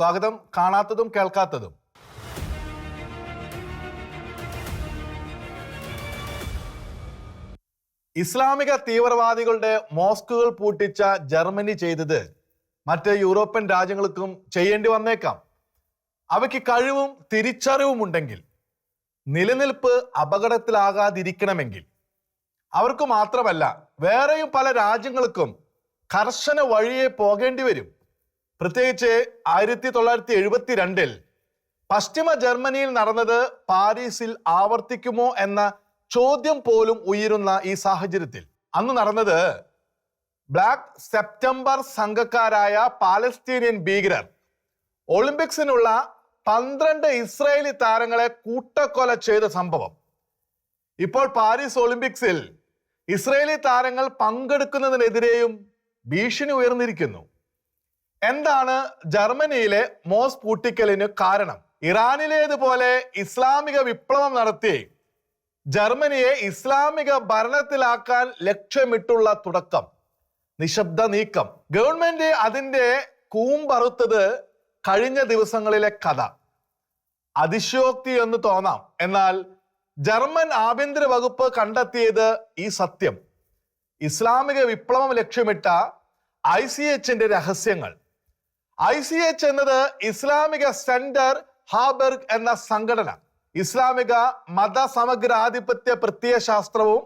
സ്വാഗതം. കാണാത്തതും കേൾക്കാത്തതും. ഇസ്ലാമിക തീവ്രവാദികളുടെ മോസ്കുകൾ പൂട്ടിച്ച ജർമ്മനി ചെയ്തത് മറ്റ് യൂറോപ്യൻ രാജ്യങ്ങൾക്കും ചെയ്യേണ്ടി വന്നേക്കാം. അവയ്ക്ക് കഴിവും തിരിച്ചറിവും ഉണ്ടെങ്കിൽ നിലനിൽപ്പ് അപകടത്തിലാകാതിരിക്കണമെങ്കിൽ. അവർക്ക് മാത്രമല്ല വേറെയും പല രാജ്യങ്ങൾക്കും കർശന വഴിയെ പോകേണ്ടി വരും. പ്രത്യേകിച്ച് ആയിരത്തി തൊള്ളായിരത്തി എഴുപത്തി രണ്ടിൽ പശ്ചിമ ജർമ്മനിയിൽ നടന്നത് പാരീസിൽ ആവർത്തിക്കുമോ എന്ന ചോദ്യം പോലും ഉയരുന്ന ഈ സാഹചര്യത്തിൽ. അന്ന് നടന്നത് ബ്ലാക്ക് സെപ്റ്റംബർ സംഘക്കാരായ പാലസ്തീനിയൻ ഭീകരർ ഒളിമ്പിക്സിനുള്ള പന്ത്രണ്ട് ഇസ്രായേലി താരങ്ങളെ കൂട്ടക്കൊല ചെയ്ത സംഭവം. ഇപ്പോൾ പാരീസ് ഒളിമ്പിക്സിൽ ഇസ്രയേലി താരങ്ങൾ പങ്കെടുക്കുന്നതിനെതിരെയും ഭീഷണി ഉയർന്നിരിക്കുന്നു. എന്താണ് ജർമ്മനിയിലെ മോസ് പൂട്ടിക്കലിന് കാരണം? ഇറാനിലേതുപോലെ ഇസ്ലാമിക വിപ്ലവം നടത്തി ജർമ്മനിയെ ഇസ്ലാമിക ഭരണത്തിലാക്കാൻ ലക്ഷ്യമിട്ടുള്ള തുടക്കം നിശബ്ദ നീക്കം. ഗവൺമെന്റ് അതിന്റെ കൂമ്പറുത്തത് കഴിഞ്ഞ ദിവസങ്ങളിലെ കഥ. അതിശയോക്തി എന്ന് തോന്നാം. എന്നാൽ ജർമ്മൻ ആഭ്യന്തര വകുപ്പ് കണ്ടെത്തിയത് ഈ സത്യം. ഇസ്ലാമിക വിപ്ലവം ലക്ഷ്യമിട്ട ഐ സി എച്ചിന്റെ രഹസ്യങ്ങൾ. ഐ സി എച്ച് എന്നത് ഇസ്ലാമിക സെന്റർ ഹാബർഗ് എന്ന സംഘടന. ഇസ്ലാമിക മത സമഗ്രാധിപത്യ പ്രത്യയശാസ്ത്രവും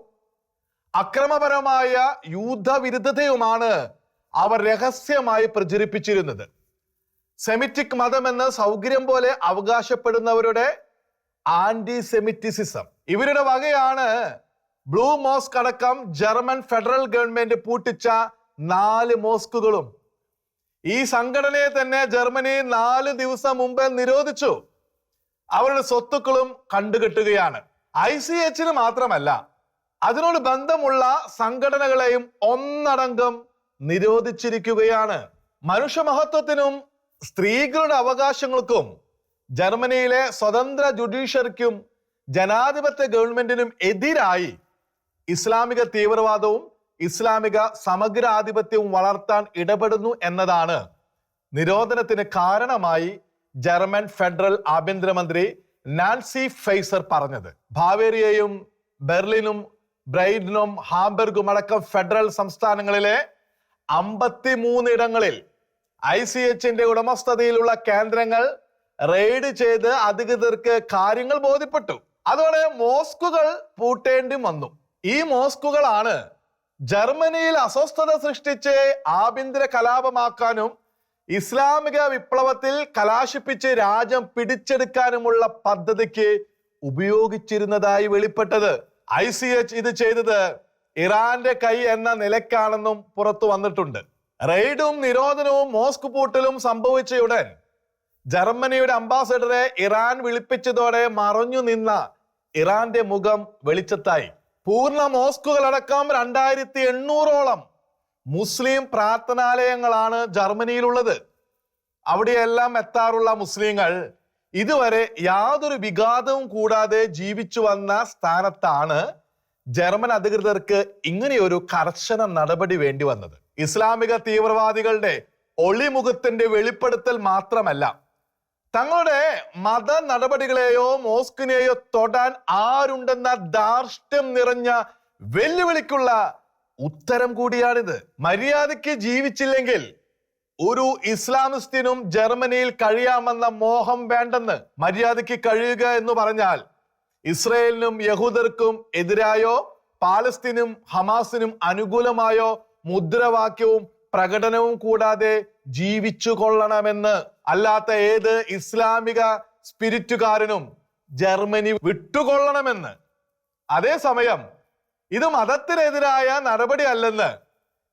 അക്രമപരമായ യുദ്ധവിരുദ്ധതയുമാണ് അവർ രഹസ്യമായി പ്രചരിപ്പിച്ചിരുന്നത്. സെമിറ്റിക് മതം മതമെന്ന് സൗകര്യം പോലെ അവകാശപ്പെടുന്നവരുടെ ആന്റി സെമിറ്റിസിസം ഇവരുടെ വകയാണ് ബ്ലൂ മോസ്ക് അടക്കം ജർമ്മൻ ഫെഡറൽ ഗവൺമെന്റ് പൂട്ടിച്ച നാല് മോസ്കുകളും. ഈ സംഘടനയെ തന്നെ ജർമ്മനി നാല് ദിവസം മുമ്പ് നിരോധിച്ചു. അവരുടെ സ്വത്തുക്കളും കണ്ടുകെട്ടുകയാണ്. ഐ സി എച്ചിന് മാത്രമല്ല അതിനോട് ബന്ധമുള്ള സംഘടനകളെയും ഒന്നടങ്കം നിരോധിച്ചിരിക്കുകയാണ്. മനുഷ്യമഹത്വത്തിനും സ്ത്രീകളുടെ അവകാശങ്ങൾക്കും ജർമ്മനിയിലെ സ്വതന്ത്ര ജുഡീഷ്യറിക്കും ജനാധിപത്യ ഗവൺമെന്റിനും എതിരായി ഇസ്ലാമിക തീവ്രവാദവും ഇസ്ലാമിക സമഗ്രാധിപത്യവും വളർത്താൻ ഇടപെടുന്നു എന്നതാണ് നിരോധനത്തിന് കാരണമായി ജർമ്മൻ ഫെഡറൽ ആഭ്യന്തരമന്ത്രി നാൻസി ഫെയ്സർ പറഞ്ഞത്. ഭാവേരിയയും ബെർലിനും ബ്രൈഡനും ഹാംബർഗും അടക്കം ഫെഡറൽ സംസ്ഥാനങ്ങളിലെ അമ്പത്തിമൂന്നിടങ്ങളിൽ ഐ സി എച്ചിന്റെ ഉടമസ്ഥതയിലുള്ള കേന്ദ്രങ്ങൾ റെയ്ഡ് ചെയ്ത് അധികൃതർക്ക് കാര്യങ്ങൾ ബോധ്യപ്പെട്ടു. അതോടെ മോസ്കുകൾ പൂട്ടേണ്ടി വന്നു. ഈ മോസ്കുകളാണ് ജർമ്മനിയിൽ അസ്വസ്ഥത സൃഷ്ടിച്ച് ആഭ്യന്തര കലാപമാക്കാനും ഇസ്ലാമിക വിപ്ലവത്തിൽ കലാശിപ്പിച്ച് രാജ്യം പിടിച്ചെടുക്കാനുമുള്ള പദ്ധതിക്ക് ഉപയോഗിച്ചിരുന്നതായി വെളിപ്പെട്ടത്. ഐ സി എച്ച് ഇത് ചെയ്തത് ഇറാന്റെ കൈ എന്ന നിലക്കാണെന്നും പുറത്തു വന്നിട്ടുണ്ട്. റെയ്ഡും നിരോധനവും മോസ്ക് പൂട്ടലും സംഭവിച്ചയുടൻ ജർമ്മനിയുടെ അംബാസഡറെ ഇറാൻ വിളിപ്പിച്ചതോടെ മറഞ്ഞു നിന്ന ഇറാന്റെ മുഖം വെളിച്ചത്തായി. പൂർണ മോസ്കുകൾ അടക്കം രണ്ടായിരത്തി എണ്ണൂറോളം മുസ്ലിം പ്രാർത്ഥനാലയങ്ങളാണ് ജർമ്മനിയിലുള്ളത്. അവിടെയെല്ലാം എത്താറുള്ള മുസ്ലിങ്ങൾ ഇതുവരെ യാതൊരു വിഘാതവും കൂടാതെ ജീവിച്ചു വന്ന സ്ഥാനത്താണ് ജർമ്മൻ അധികൃതർക്ക് ഇങ്ങനെയൊരു കർശന നടപടി വേണ്ടി വന്നത്. ഇസ്ലാമിക തീവ്രവാദികളുടെ ഒളിമുഖത്തിന്റെ വെളിപ്പെടുത്തൽ മാത്രമല്ല തങ്ങളുടെ മത നടപടികളെയോ മോസ്കിനെയോ തൊടാൻ ആരുണ്ടെന്ന ധാർഷ്ട്യം നിറഞ്ഞ വെല്ലുവിളിക്കുള്ള ഉത്തരം കൂടിയാണിത്. മര്യാദയ്ക്ക് ജീവിച്ചില്ലെങ്കിൽ ഒരു ഇസ്ലാമിസ്റ്റിനും ജർമ്മനിയിൽ കഴിയാമെന്ന മോഹം വേണ്ടെന്ന് മര്യാദയ്ക്ക് കഴിയുക എന്ന് പറഞ്ഞാൽ ഇസ്രയേലിനും യഹൂദർക്കും എതിരായോ പാലസ്തീനും ഹമാസിനും അനുകൂലമായോ മുദ്രാവാക്യവും പ്രകടനവും കൂടാതെ ജീവിച്ചു കൊള്ളണമെന്ന് അല്ലാത്ത ഏത് ഇസ്ലാമിക സ്പിരിറ്റുകാരനും ജർമ്മനി വിട്ടുകൊള്ളണമെന്ന്. അതേസമയം ഇത് മതത്തിനെതിരായ നടപടി അല്ലെന്ന്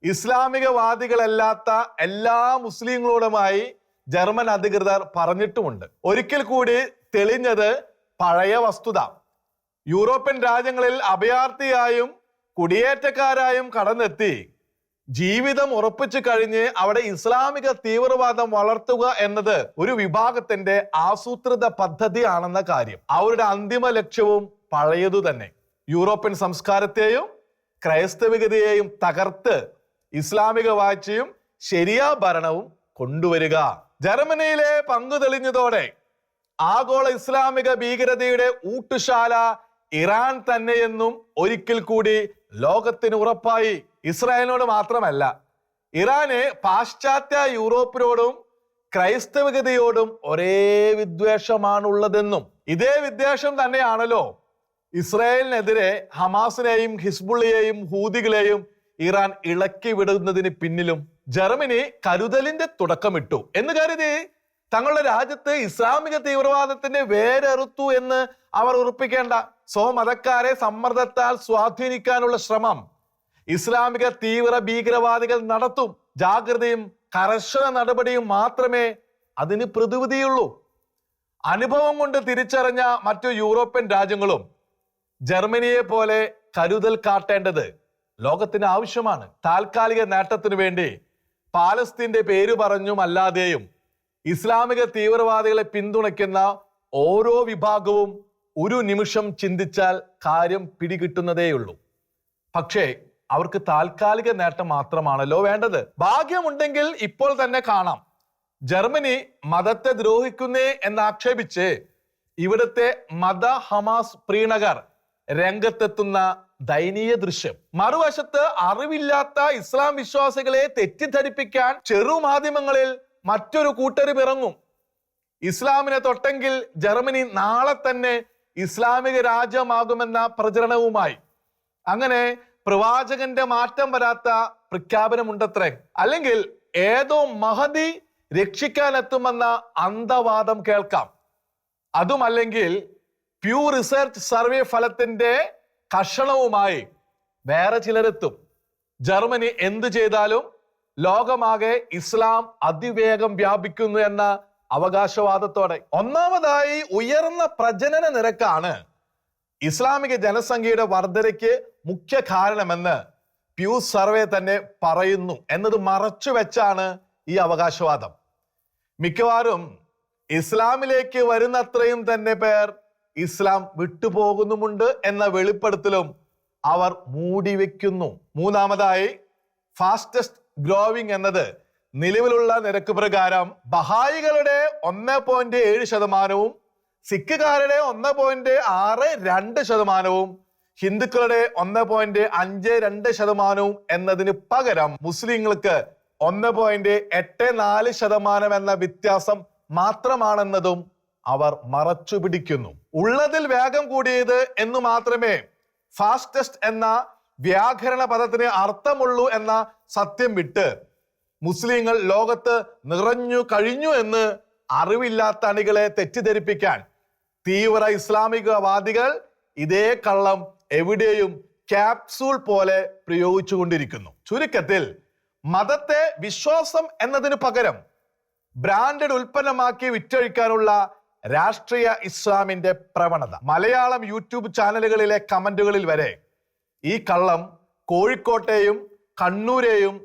ഇസ്ലാമികവാദികളല്ലാത്ത എല്ലാ മുസ്ലിങ്ങളോടുമായി ജർമ്മൻ അധികൃതർ പറഞ്ഞിട്ടുമുണ്ട്. ഒരിക്കൽ കൂടി തെളിഞ്ഞത് പഴയ വസ്തുത. യൂറോപ്യൻ രാജ്യങ്ങളിൽ അഭയാർത്ഥിയായും കുടിയേറ്റക്കാരായും കടന്നെത്തി. ജീവിതം ഉറപ്പിച്ചു കഴിഞ്ഞ് അവിടെ ഇസ്ലാമിക തീവ്രവാദം വളർത്തുക എന്നത് ഒരു വിഭാഗത്തിന്റെ ആസൂത്രിത പദ്ധതിയാണെന്ന കാര്യം. അവരുടെ അന്തിമ ലക്ഷ്യവും പഴയതു തന്നെ. യൂറോപ്യൻ സംസ്കാരത്തെയും ക്രൈസ്തവികതയെയും തകർത്ത് ഇസ്ലാമിക വാഴ്ചയും ശരിയാ ഭരണവും കൊണ്ടുവരിക. ജർമ്മനിയിലെ പങ്കു തെളിഞ്ഞതോടെ ആഗോള ഇസ്ലാമിക ഭീകരതയുടെ ഊട്ടുശാല ഇറാൻ തന്നെയെന്നും ഒരിക്കൽ കൂടി ലോകത്തിന് ഉറപ്പായി. ഇസ്രായേലിനോട് മാത്രമല്ല ഇറാന് പാശ്ചാത്യ യൂറോപ്പിനോടും ക്രൈസ്തവികതയോടും ഒരേ വിദ്വേഷമാണുള്ളതെന്നും. ഇതേ വിദ്വേഷം തന്നെയാണല്ലോ ഇസ്രായേലിനെതിരെ ഹമാസിനെയും ഹിസ്ബുള്ളിയെയും ഹൂദികളെയും ഇറാൻ ഇളക്കി വിടുന്നതിന് പിന്നിലും ജർമ്മനി കരുതലിന്റെ തുടക്കമിട്ടു. എന്ന് കരുതി തങ്ങളുടെ രാജ്യത്ത് ഇസ്ലാമിക തീവ്രവാദത്തിന്റെ വേരറുത്തു എന്ന് അവർ ഉറപ്പിക്കേണ്ട സ്വമതക്കാരെ സമ്മർദ്ദത്താൽ സ്വാധീനിക്കാനുള്ള ശ്രമം ഇസ്ലാമിക തീവ്ര ഭീകരവാദികൾ നടത്തും ജാഗ്രതയും കർശന നടപടിയും മാത്രമേ അതിന് പ്രതിവിധിയുള്ളൂ. അനുഭവം കൊണ്ട് തിരിച്ചറിഞ്ഞ മറ്റു യൂറോപ്യൻ രാജ്യങ്ങളും ജർമ്മനിയെ പോലെ കരുതൽ കാട്ടേണ്ടത് ലോകത്തിന് ആവശ്യമാണ്. താൽക്കാലിക നേട്ടത്തിനു വേണ്ടി പാലസ്തീന്റെ പേര് പറഞ്ഞും അല്ലാതെയും ഇസ്ലാമിക തീവ്രവാദികളെ പിന്തുണയ്ക്കുന്ന ഓരോ വിഭാഗവും ഒരു നിമിഷം ചിന്തിച്ചാൽ കാര്യം പിടികിട്ടുന്നതേയുള്ളൂ. പക്ഷേ അവർക്ക് താൽക്കാലിക നേട്ടം മാത്രമാണല്ലോ വേണ്ടത്. ഭാഗ്യമുണ്ടെങ്കിൽ ഇപ്പോൾ തന്നെ കാണാം. ജർമ്മനി മതത്തെ ദ്രോഹിക്കുന്നേ എന്നാക്ഷേപിച്ച് ഇവിടുത്തെ മത ഹമാസ് പ്രീണകർ രംഗത്തെത്തുന്ന ദയനീയ ദൃശ്യം. മറുവശത്ത് അറിവില്ലാത്ത ഇസ്ലാം വിശ്വാസികളെ തെറ്റിദ്ധരിപ്പിക്കാൻ ചെറുമാധ്യമങ്ങളിൽ മറ്റൊരു കൂട്ടരും ഇറങ്ങും. ഇസ്ലാമിനെ തൊട്ടെങ്കിൽ ജർമ്മനി നാളെ തന്നെ ഇസ്ലാമിക രാജ്യമാകുമെന്ന പ്രചരണവുമായി. അങ്ങനെ പ്രവാചകന്റെ മാറ്റം വരാത്ത പ്രഖ്യാപനമുണ്ടത്രേ? അല്ലെങ്കിൽ ഏതോ മഹതി രക്ഷിക്കാനെത്തുമെന്ന അന്ധവാദം കേൾക്കാം. അതുമല്ലെങ്കിൽ പ്യൂ റിസർച്ച് സർവേ ഫലത്തിന്റെ കഷണവുമായി വേറെ ചിലരെത്തും. ജർമ്മനി എന്തു ചെയ്താലും ലോകമാകെ ഇസ്ലാം അതിവേഗം വ്യാപിക്കുന്നു എന്ന അവകാശവാദത്തോടെ. ഒന്നാമതായി ഉയർന്ന പ്രജനന നിരക്കാണ് ഇസ്ലാമിക ജനസംഖ്യയുടെ വർധനയ്ക്ക് മുഖ്യ കാരണമെന്ന് പ്യൂ സർവേ തന്നെ പറയുന്നു. എന്നത് മറച്ചു വെച്ചാണ് ഈ അവകാശവാദം. മിക്കവാറും ഇസ്ലാമിലേക്ക് വരുന്നത്രയും തന്നെ പേർ ഇസ്ലാം വിട്ടുപോകുന്നുമുണ്ട് എന്ന വെളിപ്പെടുത്തലും അവർ മൂടിവെക്കുന്നു മൂന്നാമതായി ഫാസ്റ്റസ്റ്റ് ഗ്രോവിംഗ് എന്നത് നിലവിലുള്ള നിരക്ക് പ്രകാരം ബഹായികളുടെ ഒന്ന് പോയിന്റ് ഏഴ് ശതമാനവും സിഖുകാരുടെ ഒന്ന് പോയിന്റ് ആറ് രണ്ട് ശതമാനവും ഹിന്ദുക്കളുടെ ഒന്ന് പോയിന്റ് അഞ്ച് രണ്ട് ശതമാനവും എന്നതിന് പകരം മുസ്ലിങ്ങൾക്ക് ഒന്ന് പോയിന്റ് എട്ട് നാല് ശതമാനം എന്ന വ്യത്യാസം മാത്രമാണെന്നതും അവർ മറച്ചു പിടിക്കുന്നു. ഉള്ളതിൽ വേഗം കൂടിയത് എന്ന് മാത്രമേ ഫാസ്റ്റസ്റ്റ് എന്ന വ്യാകരണ പദത്തിന് അർത്ഥമുള്ളൂ എന്ന സത്യം വിട്ട് മുസ്ലിങ്ങൾ ലോകത്ത് നിറഞ്ഞു കഴിഞ്ഞു എന്ന് അറിവില്ലാത്ത അണികളെ തെറ്റിദ്ധരിപ്പിക്കാൻ തീവ്ര ഇസ്ലാമികവാദികൾ ഇതേ കള്ളം എവിടെയും ക്യാപ്സൂൾ പോലെ പ്രയോഗിച്ചുകൊണ്ടിരിക്കുന്നു ചുരുക്കത്തിൽ മതത്തെ വിശ്വാസം എന്നതിന് പകരം ബ്രാൻഡഡ് ഉൽപ്പന്നമാക്കി വിറ്റഴിക്കാനുള്ള രാഷ്ട്രീയ ഇസ്ലാമിന്റെ പ്രവണത. മലയാളം യൂട്യൂബ് ചാനലുകളിലെ കമന്റുകളിൽ വരെ ഈ കള്ളം കോഴിക്കോട്ടെയും കണ്ണൂരെയും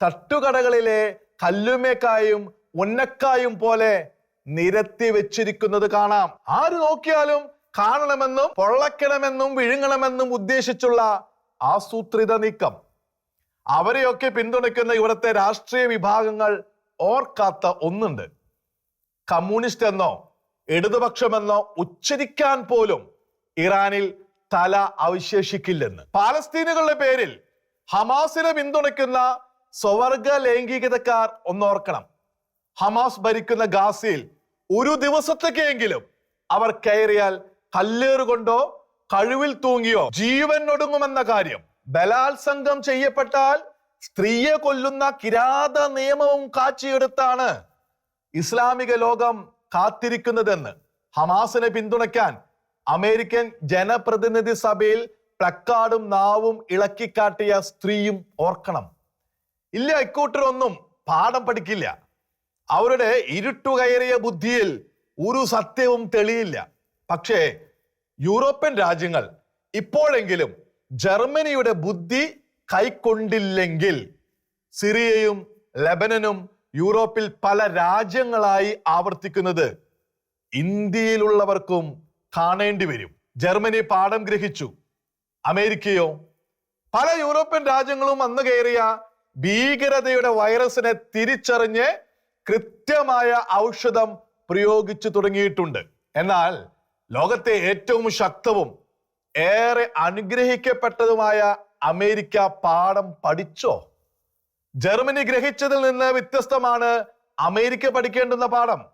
തട്ടുകടകളിലെ കല്ലുമേക്കായും ഉന്നക്കായും പോലെ നിരത്തി വെച്ചിരിക്കുന്നത് കാണാം. ആര് നോക്കിയാലും കാണണമെന്നും പൊള്ളക്കണമെന്നും വിഴുങ്ങണമെന്നും ഉദ്ദേശിച്ചുള്ള ആസൂത്രിത നീക്കം. അവരെയൊക്കെ പിന്തുണയ്ക്കുന്ന ഇവിടുത്തെ രാഷ്ട്രീയ വിഭാഗങ്ങൾ ഓർക്കാത്ത ഒന്നുണ്ട്. കമ്മ്യൂണിസ്റ്റ് എന്നോ ഇടതുപക്ഷമെന്നോ ഉച്ചരിക്കാൻ പോലും ഇറാനിൽ തല അവശേഷിക്കില്ലെന്ന്. പാലസ്തീനുകളുടെ പേരിൽ ഹമാസിനെ പിന്തുണയ്ക്കുന്ന സ്വവർഗ ലൈംഗികതക്കാർ ഒന്നോർക്കണം. ഹമാസ് ഭരിക്കുന്ന ഗാസയിൽ ഒരു ദിവസത്തേക്കെങ്കിലും അവർ കയറിയാൽ കല്ലേറുകൊണ്ടോ കഴിവിൽ തൂങ്ങിയോ ജീവൻ ഒടുങ്ങുമെന്ന കാര്യം ബലാത്സംഗം ചെയ്യപ്പെട്ടാൽ സ്ത്രീയെ കൊല്ലുന്ന കിരാത നിയമവും കാച്ചിയെടുത്താണ് ഇസ്ലാമിക ലോകം കാത്തിരിക്കുന്നതെന്ന് ഹമാസിനെ പിന്തുണയ്ക്കാൻ അമേരിക്കൻ ജനപ്രതിനിധി സഭയിൽ പ്ലക്കാർഡും നാവും ഇളക്കിക്കാട്ടിയ സ്ത്രീയും ഓർക്കണം. ഇല്ല ഇക്കൂട്ടരൊന്നും പാഠം പഠിക്കില്ല. അവരുടെ ഇരുട്ടുകയറിയ ബുദ്ധിയിൽ ഒരു സത്യവും തെളിയില്ല. പക്ഷേ യൂറോപ്യൻ രാജ്യങ്ങൾ ഇപ്പോഴെങ്കിലും ജർമ്മനിയുടെ ബുദ്ധി കൈക്കൊണ്ടില്ലെങ്കിൽ സിറിയയും ലെബനനും യൂറോപ്പിൽ പല രാജ്യങ്ങളായി ആവർത്തിക്കുന്നത് ഇന്ത്യയിലുള്ളവർക്കും കാണേണ്ടി വരും. ജർമ്മനി പാഠം ഗ്രഹിച്ചു. അമേരിക്കയോ? പല യൂറോപ്യൻ രാജ്യങ്ങളും അന്ന് കയറിയ ഭീകരതയുടെ വൈറസിനെ തിരിച്ചറിഞ്ഞ് കൃത്യമായ ഔഷധം പ്രയോഗിച്ചു തുടങ്ങിയിട്ടുണ്ട്. എന്നാൽ ലോകത്തെ ഏറ്റവും ശക്തവും ഏറെ അനുഗ്രഹിക്കപ്പെട്ടതുമായ അമേരിക്ക പാഠം പഠിച്ചോ? ജർമ്മനി ഗ്രഹിച്ചതിൽ നിന്ന് വ്യത്യസ്തമാണ് അമേരിക്ക പഠിക്കേണ്ടുന്ന പാഠം.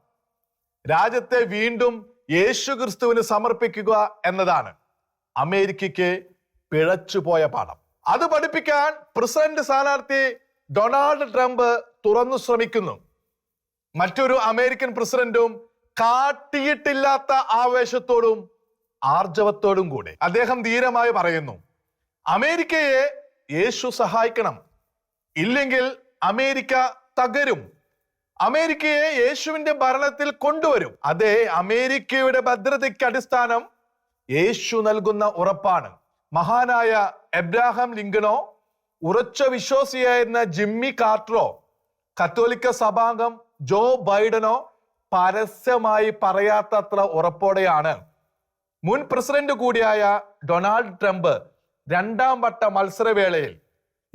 രാജ്യത്തെ വീണ്ടും യേശു ക്രിസ്തുവിന് സമർപ്പിക്കുക എന്നതാണ് അമേരിക്കയ്ക്ക് പിഴച്ചുപോയ പാഠം. അത് പഠിപ്പിക്കാൻ പ്രസിഡന്റ് സ്ഥാനാർത്ഥി ഡൊണാൾഡ് ട്രംപ് തുറന്നു ശ്രമിക്കുന്നു. മറ്റൊരു അമേരിക്കൻ പ്രസിഡന്റും കാട്ടിയിട്ടില്ലാത്ത ആവേശത്തോടും ആർജവത്തോടും കൂടെ. അദ്ദേഹം ധീരമായി പറയുന്നു അമേരിക്കയെ യേശു സഹായിക്കണം. ഇല്ലെങ്കിൽ അമേരിക്ക തകരും. അമേരിക്കയെ യേശുവിന്റെ ഭരണത്തിൽ കൊണ്ടുവരും. അതെ അമേരിക്കയുടെ ഭദ്രതയ്ക്ക് അടിസ്ഥാനം യേശു നൽകുന്ന ഉറപ്പാണ്. മഹാനായ എബ്രാഹാം ലിങ്കണോ ഉറച്ച വിശ്വാസിയായിരുന്ന ജിമ്മി കാർട്ടറോ കത്തോലിക്ക സഭാംഗം ജോ ബൈഡനോ പരസ്യമായി പറയാത്തത്ര ഉറപ്പോടെയാണ്. മുൻ പ്രസിഡന്റ് കൂടിയായ ഡൊണാൾഡ് ട്രംപ് രണ്ടാം വട്ട മത്സരവേളയിൽ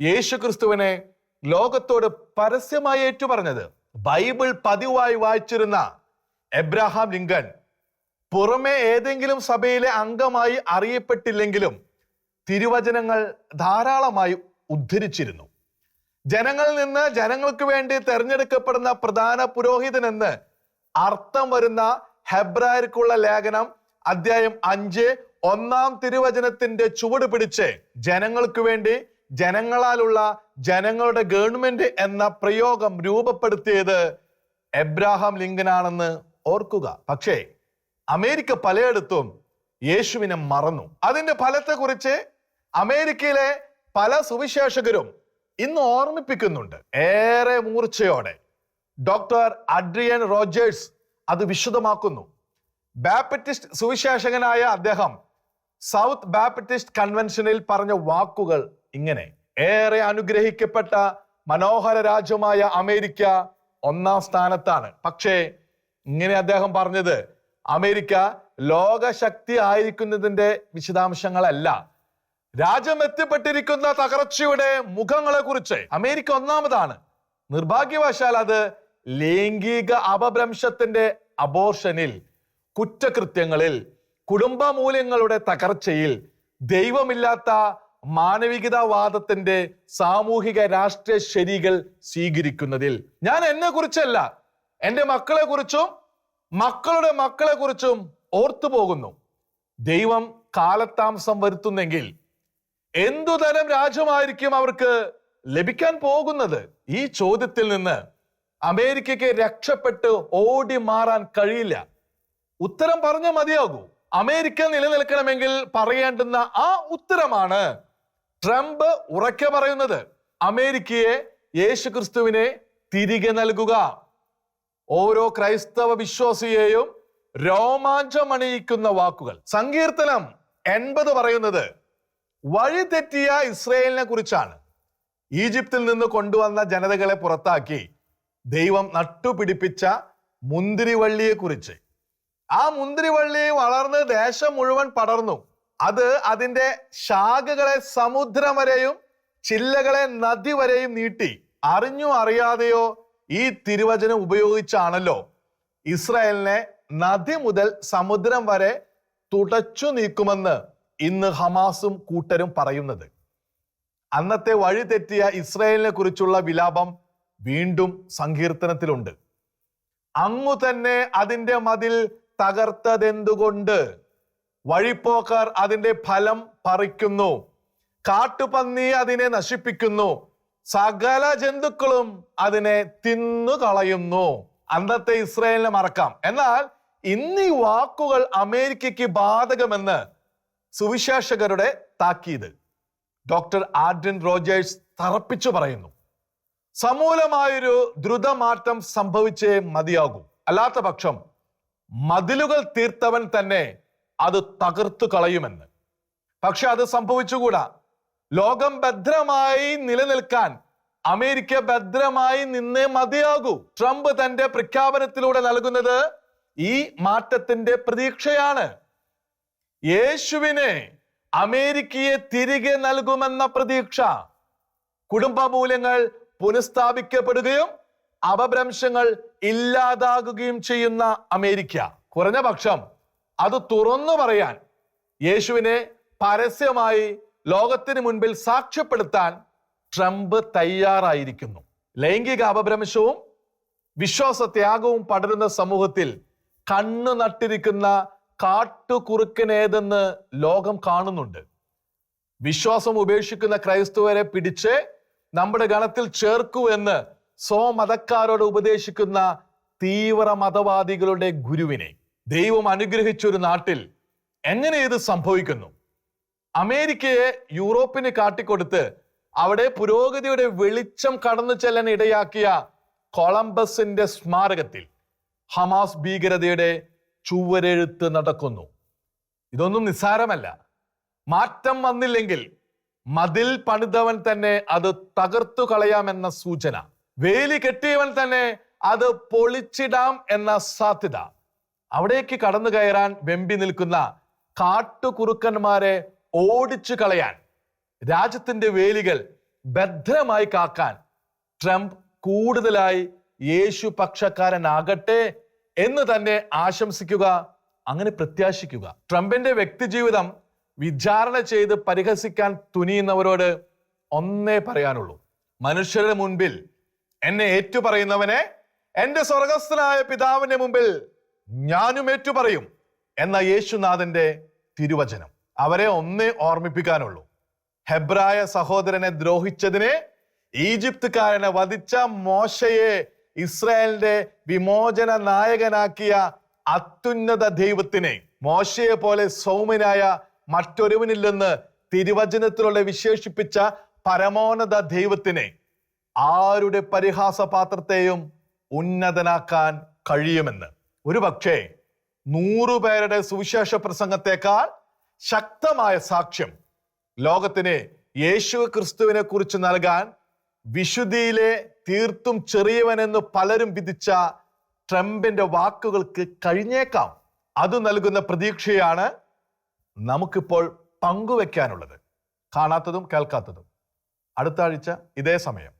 യേശുക്രിസ്തുവിനെ ലോകത്തോട് പരസ്യമായി ഏറ്റുപറഞ്ഞത്. ബൈബിൾ പതിവായി വായിച്ചിരുന്ന എബ്രഹാം ലിങ്കൻ പുറമെ ഏതെങ്കിലും സഭയിലെ അംഗമായി അറിയപ്പെട്ടില്ലെങ്കിലും തിരുവചനങ്ങൾ ധാരാളമായി ഉദ്ധരിച്ചിരുന്നു. ജനങ്ങളിൽ നിന്ന് ജനങ്ങൾക്ക് വേണ്ടി തെരഞ്ഞെടുക്കപ്പെടുന്ന പ്രധാന പുരോഹിതനെന്ന് അർത്ഥം വരുന്ന ഹെബ്രായർക്കുള്ള ലേഖനം അധ്യായം അഞ്ച് ഒന്നാം തിരുവചനത്തിന്റെ ചുവട് പിടിച്ച് ജനങ്ങൾക്ക് വേണ്ടി ജനങ്ങളാലുള്ള ജനങ്ങളുടെ ഗവൺമെന്റ് എന്ന പ്രയോഗം രൂപപ്പെടുത്തിയത് എബ്രാഹാം ലിങ്കനാണെന്ന് ഓർക്കുക. പക്ഷേ അമേരിക്ക പലയിടത്തും യേശുവിനെ മറന്നു. അതിന്റെ ഫലത്തെക്കുറിച്ച് അമേരിക്കയിലെ പല സുവിശേഷകരും ഇന്ന് ഓർമ്മിപ്പിക്കുന്നുണ്ട് ഏറെ മൂർച്ചയോടെ. ഡോക്ടർ അഡ്രിയൻ റോജേഴ്സ് അത് വിശദമാക്കുന്നു. ബാപ്റ്റിസ്റ്റ് സുവിശേഷകനായ അദ്ദേഹം സൗത്ത് ബാപ്റ്റിസ്റ്റ് കൺവെൻഷനിൽ പറഞ്ഞ വാക്കുകൾ ഇങ്ങനെ. ഏറെ അനുഗ്രഹിക്കപ്പെട്ട മനോഹര രാജ്യമായ അമേരിക്ക ഒന്നാം സ്ഥാനത്താണ്. പക്ഷേ ഇങ്ങനെ അദ്ദേഹം പറഞ്ഞത് അമേരിക്ക ലോകശക്തി ആയിരിക്കുന്നതിന്റെ വിശദാംശങ്ങളല്ല. രാജ്യം എത്തിപ്പെട്ടിരിക്കുന്ന തകർച്ചയുടെ മുഖങ്ങളെ കുറിച്ച് അമേരിക്ക ഒന്നാമതാണ്. നിർഭാഗ്യവശാൽ അത് ലൈംഗിക അപഭ്രംശത്തിന്റെ അബോർഷനിൽ കുറ്റകൃത്യങ്ങളിൽ കുടുംബ മൂല്യങ്ങളുടെ തകർച്ചയിൽ ദൈവമില്ലാത്ത മാനവികതാവാദത്തിന്റെ സാമൂഹിക രാഷ്ട്രീയ ശരികൾ സ്വീകരിക്കുന്നതിൽ. ഞാൻ എന്നെ കുറിച്ചല്ല എന്റെ മക്കളെ കുറിച്ചും മക്കളുടെ മക്കളെ കുറിച്ചും ഓർത്തു പോകുന്നു ദൈവം കാലതാമസം വരുത്തുന്നെങ്കിൽ എന്തുതരം രാജ്യമായിരിക്കും അവർക്ക് ലഭിക്കാൻ പോകുന്നത്? ഈ ചോദ്യത്തിൽ നിന്ന് അമേരിക്കയ്ക്ക് രക്ഷപ്പെട്ട് ഓടി മാറാൻ കഴിയില്ല. ഉത്തരം പറഞ്ഞ മതിയാകൂ. അമേരിക്ക നിലനിൽക്കണമെങ്കിൽ പറയേണ്ടുന്ന ആ ഉത്തരമാണ് ട്രംപ് ഉറക്കെ പറയുന്നത്. അമേരിക്കയെ യേശുക്രിസ്തുവിനെ തിരികെ നൽകുക. ഓരോ ക്രൈസ്തവ വിശ്വാസിയെയും രോമാഞ്ചമണിയിക്കുന്ന വാക്കുകൾ. സങ്കീർത്തനം എൺപത് പറയുന്നത് വഴിതെറ്റിയ ഇസ്രയേലിനെ കുറിച്ചാണ്. ഈജിപ്തിൽ നിന്ന് കൊണ്ടുവന്ന ജനതകളെ പുറത്താക്കി ദൈവം നട്ടുപിടിപ്പിച്ച മുന്തിരിവള്ളിയെ കുറിച്ച്. ആ മുന്തിരിവള്ളി വളർന്ന് ദേശം മുഴുവൻ പടർന്നു. അത് അതിന്റെ ശാഖകളെ സമുദ്രം വരെയും ചില്ലകളെ നദി വരെയും നീട്ടി. അറിഞ്ഞു അറിയാതെയോ ഈ തിരുവചനം ഉപയോഗിച്ചാണല്ലോ ഇസ്രായേലിനെ നദി മുതൽ സമുദ്രം വരെ തുടച്ചു നീക്കുമെന്ന് ഇന്ന് ഹമാസും കൂട്ടരും പറയുന്നത് അന്നത്തെ വഴി തെറ്റിയ ഇസ്രായേലിനെ കുറിച്ചുള്ള വിലാപം വീണ്ടും സങ്കീർത്തനത്തിലുണ്ട്. അങ്ങു തന്നെ അതിന്റെ മതിൽ തകർത്തതെന്തുകൊണ്ട്? വഴിപ്പോക്കാർ അതിന്റെ ഫലം പറിക്കുന്നു കാട്ടുപന്നി അതിനെ നശിപ്പിക്കുന്നു സകല ജന്തുക്കളും അതിനെ തിന്നു കളയുന്നു അന്നത്തെ ഇസ്രായേലിനെ മറക്കാം. എന്നാൽ ഇന്ന് ഈ വാക്കുകൾ അമേരിക്കയ്ക്ക് ബാധകമെന്ന് സുവിശേഷകരുടെ താക്കീത്. ഡോക്ടർ ആർഡൻ റോജേഴ്സ് തറപ്പിച്ചു പറയുന്നു. സമൂലമായൊരു ദ്രുതമാറ്റം സംഭവിച്ചേ മതിയാകൂ. അല്ലാത്ത പക്ഷം മതിലുകൾ തീർത്തവൻ തന്നെ അത് തകർത്തു കളയുമെന്ന്. പക്ഷെ അത് സംഭവിച്ചുകൂടാ. ലോകം ഭദ്രമായി നിലനിൽക്കാൻ അമേരിക്ക ഭദ്രമായി നിന്നേ മതിയാകൂ. ട്രംപ് തന്റെ പ്രഖ്യാപനത്തിലൂടെ നൽകുന്നത് ഈ മാറ്റത്തിന്റെ പ്രതീക്ഷയാണ്. യേശുവിനെ അമേരിക്കയെ തിരികെ നൽകുമെന്ന പ്രതീക്ഷ. കുടുംബ മൂല്യങ്ങൾ പുനഃസ്ഥാപിക്കപ്പെടുകയും അപഭ്രംശങ്ങൾ ഇല്ലാതാകുകയും ചെയ്യുന്ന അമേരിക്ക. കുറഞ്ഞ പക്ഷം അത് തുറന്നു പറയാൻ യേശുവിനെ പരസ്യമായി ലോകത്തിന് മുൻപിൽ സാക്ഷ്യപ്പെടുത്താൻ ട്രംപ് തയ്യാറായിരിക്കുന്നു. ലൈംഗിക അപഭ്രംശവും വിശ്വാസത്യാഗവും പടരുന്ന സമൂഹത്തിൽ കണ്ണു നട്ടിരിക്കുന്ന കാട്ടുകുറുക്കനേതെന്ന് ലോകം കാണുന്നുണ്ട്. വിശ്വാസം ഉപേക്ഷിക്കുന്ന ക്രൈസ്തവരെ പിടിച്ച് നമ്മുടെ ഗണത്തിൽ ചേർക്കൂ എന്ന് സ്വമതക്കാരോട് ഉപദേശിക്കുന്ന തീവ്ര മതവാദികളുടെ ഗുരുവിനെ ദൈവം അനുഗ്രഹിച്ചൊരു നാട്ടിൽ എങ്ങനെ ഇത് സംഭവിക്കുന്നു? അമേരിക്കയെ യൂറോപ്പിന് കാട്ടിക്കൊടുത്ത് അവിടെ പുരോഗതിയുടെ വെളിച്ചം കടന്നു ചെല്ലാൻ ഇടയാക്കിയ കൊളംബസിന്റെ സ്മാരകത്തിൽ ഹമാസ് ഭീകരതയുടെ ചുവരെഴുത്ത് നടക്കുന്നു. ഇതൊന്നും നിസ്സാരമല്ല. മാറ്റം വന്നില്ലെങ്കിൽ മതിൽ പണിതവൻ തന്നെ അത് തകർത്തു കളയാമെന്ന സൂചന. വേലി കെട്ടിയവൻ തന്നെ അത് പൊളിച്ചിടാം എന്ന സാധ്യത. അവിടേക്ക് കടന്നു കയറാൻ വെമ്പി നിൽക്കുന്ന കാട്ടുകുറുക്കന്മാരെ ഓടിച്ചു കളയാൻ രാജ്യത്തിന്റെ വേലികൾ ഭദ്രമായി കാക്കാൻ ട്രംപ് കൂടുതലായി യേശു പക്ഷക്കാരനാകട്ടെ എന്ന് തന്നെ ആശംസിക്കുക അങ്ങനെ പ്രത്യാശിക്കുക. ട്രംപിന്റെ വ്യക്തിജീവിതം വിചാരണ ചെയ്ത് പരിഹസിക്കാൻ തുനിയുന്നവരോട് ഒന്നേ പറയാനുള്ളൂ. മനുഷ്യരുടെ മുൻപിൽ എന്നെ ഏറ്റുപറയുന്നവനെ എന്റെ സ്വർഗസ്ഥനായ പിതാവിന്റെ മുമ്പിൽ ഞാനും ഏറ്റുപറയും എന്ന യേശുനാഥന്റെ തിരുവചനം. അവരെ ഒന്നേ ഓർമ്മിപ്പിക്കാനുള്ളൂ. ഹെബ്രായ സഹോദരനെ ദ്രോഹിച്ചതിനെ ഈജിപ്തുകാരനെ വധിച്ച മോശയെ ഇസ്രായേലിന്റെ വിമോചന നായകനാക്കിയ അത്യുന്നത ദൈവത്തിനെ മോശയെ പോലെ സൗമ്യനായ മറ്റൊരുവനില്ലെന്ന് തിരുവചനത്തിലൂടെ വിശേഷിപ്പിച്ച പരമോന്നത ദൈവത്തിനെ ആരുടെ പരിഹാസപാത്രത്തെയും ഉന്നതനാക്കാൻ കഴിയുമെന്ന്. ഒരു പക്ഷേ നൂറുപേരുടെ സുവിശേഷ പ്രസംഗത്തെക്കാൾ ശക്തമായ സാക്ഷ്യം ലോകത്തിന് യേശു ക്രിസ്തുവിനെ കുറിച്ച് നൽകാൻ വിശുദ്ധിയിലെ തീർത്തും ചെറിയവനെന്ന് പലരും വിധിച്ച ട്രംപിന്റെ വാക്കുകൾക്ക് കഴിഞ്ഞേക്കാം. അത് നൽകുന്ന പ്രതീക്ഷയാണ് നമുക്കിപ്പോൾ പങ്കുവെക്കാനുള്ളത്. കാണാത്തതും കേൾക്കാത്തതും. അടുത്ത ആഴ്ച ഇതേ സമയം.